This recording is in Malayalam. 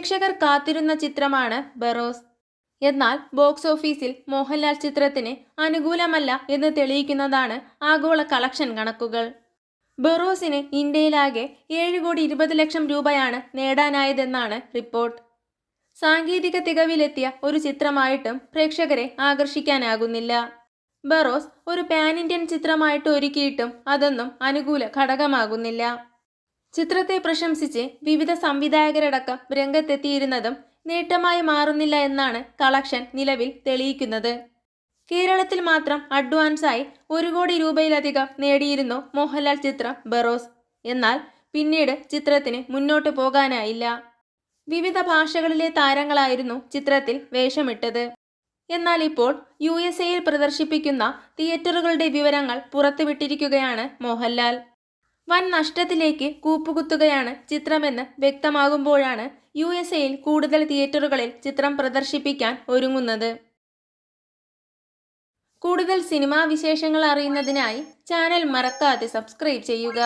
പ്രേക്ഷകർ കാത്തിരുന്ന ചിത്രമാണ് ബറോസ്. എന്നാൽ ബോക്സ് ഓഫീസിൽ മോഹൻലാൽ ചിത്രത്തിന് അനുകൂലമല്ല എന്ന് തെളിയിക്കുന്നതാണ് ആഗോള കളക്ഷൻ കണക്കുകൾ. ബറോസിന് ഇന്ത്യയിലാകെ ഏഴ് കോടി ഇരുപത് ലക്ഷം രൂപയാണ് നേടാനായതെന്നാണ് റിപ്പോർട്ട്. സാങ്കേതിക തികവിലെത്തിയ ഒരു ചിത്രമായിട്ടും പ്രേക്ഷകരെ ആകർഷിക്കാനാകുന്നില്ല. ബറോസ് ഒരു പാൻ ഇന്ത്യൻ ചിത്രമായിട്ട് ഒരുക്കിയിട്ടും അതൊന്നും അനുകൂല ഘടകമാകുന്നില്ല. ചിത്രത്തെ പ്രശംസിച്ച് വിവിധ സംവിധായകരടക്കം രംഗത്തെത്തിയിരുന്നതും നേട്ടമായി മാറുന്നില്ല എന്നാണ് കളക്ഷൻ നിലവിൽ തെളിയിക്കുന്നത്. കേരളത്തിൽ മാത്രം അഡ്വാൻസായി ഒരു കോടി രൂപയിലധികം നേടിയിരുന്നു മോഹൻലാൽ ചിത്രം ബറോസ്. എന്നാൽ പിന്നീട് ചിത്രത്തിന് മുന്നോട്ട് പോകാനായില്ല. വിവിധ ഭാഷകളിലെ താരങ്ങളായിരുന്നു ചിത്രത്തിൽ വേഷമിട്ടത്. എന്നാൽ ഇപ്പോൾ യു എസ് എയിൽ പ്രദർശിപ്പിക്കുന്ന തിയേറ്ററുകളുടെ വിവരങ്ങൾ പുറത്തുവിട്ടിരിക്കുകയാണ് മോഹൻലാൽ. വൻ നഷ്ടത്തിലേക്ക് കൂപ്പുകുത്തുകയാണ് ചിത്രമെന്ന് വ്യക്തമാകുമ്പോഴാണ് യു എസ് എയിൽ കൂടുതൽ തിയേറ്ററുകളിൽ ചിത്രം പ്രദർശിപ്പിക്കാൻ ഒരുങ്ങുന്നത്. കൂടുതൽ സിനിമാ വിശേഷങ്ങൾ അറിയുന്നതിനായി ചാനൽ മറക്കാതെ സബ്സ്ക്രൈബ് ചെയ്യുക.